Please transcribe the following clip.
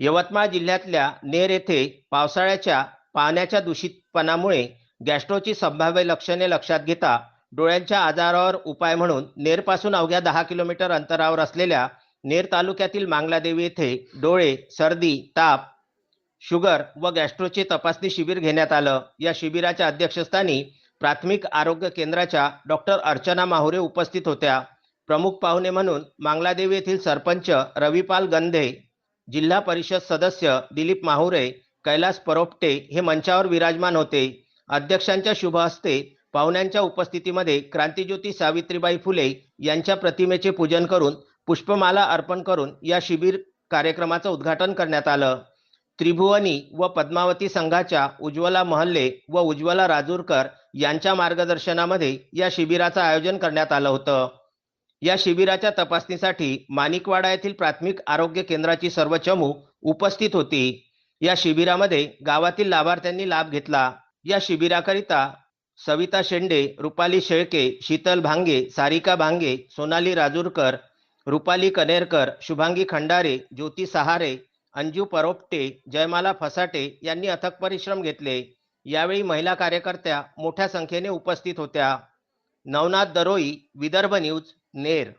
यवतमाळ जिल्ह्यातल्या नेर येथे पावसाळ्याच्या पाण्याच्या दूषितपणामुळे गॅस्ट्रोची संभाव्य लक्षणे लक्षात घेता डोळ्यांच्या आजारावर उपाय म्हणून नेरपासून अवघ्या दहा किलोमीटर अंतरावर असलेल्या नेर तालुक्यातील मांगलादेवी येथे डोळे सर्दी ताप शुगर व गॅस्ट्रोचे तपासणी शिबिर घेण्यात आलं. या शिबिराच्या अध्यक्षस्थानी प्राथमिक आरोग्य केंद्राच्या डॉक्टर अर्चना माहुरे उपस्थित होत्या. प्रमुख पाहुणे म्हणून मांगलादेवी येथील सरपंच रविपाल गंधे जिल्हा परिषद सदस्य दिलीप माहुरे कैलास परोपटे हे मंचावर विराजमान होते. अध्यक्षांच्या शुभ हस्ते पाहुण्यांच्या उपस्थितीमध्ये क्रांतिज्योती सावित्रीबाई फुले यांच्या प्रतिमेचे पूजन करून पुष्पमाला अर्पण करून या शिबिर कार्यक्रमाचं उद्घाटन करण्यात आलं. त्रिभुवनी व पद्मावती संघाच्या उज्ज्वला महल्ले व उज्ज्वला राजूरकर यांच्या मार्गदर्शनामध्ये या शिबिराचं आयोजन करण्यात आलं होतं. या शिबिराच्या तपासणीसाठी माणिकवाडा येथील प्राथमिक आरोग्य केंद्राची सर्व चमू उपस्थित होती. या शिबिरामध्ये गावातील लाभार्थ्यांनी लाभ घेतला. या शिबिराकरिता सविता शेंडे रुपाली शेळके शीतल भांगे सारिका भांगे सोनाली राजूरकर रुपाली कनेरकर शुभांगी खंडारे ज्योती सहारे अंजू परोपटे जयमाला फसाटे यांनी अथक परिश्रम घेतले. यावेळी महिला कार्यकर्त्या मोठ्या संख्येने उपस्थित होत्या. नवनाथ दरोई विदर्भ न्यूज नेर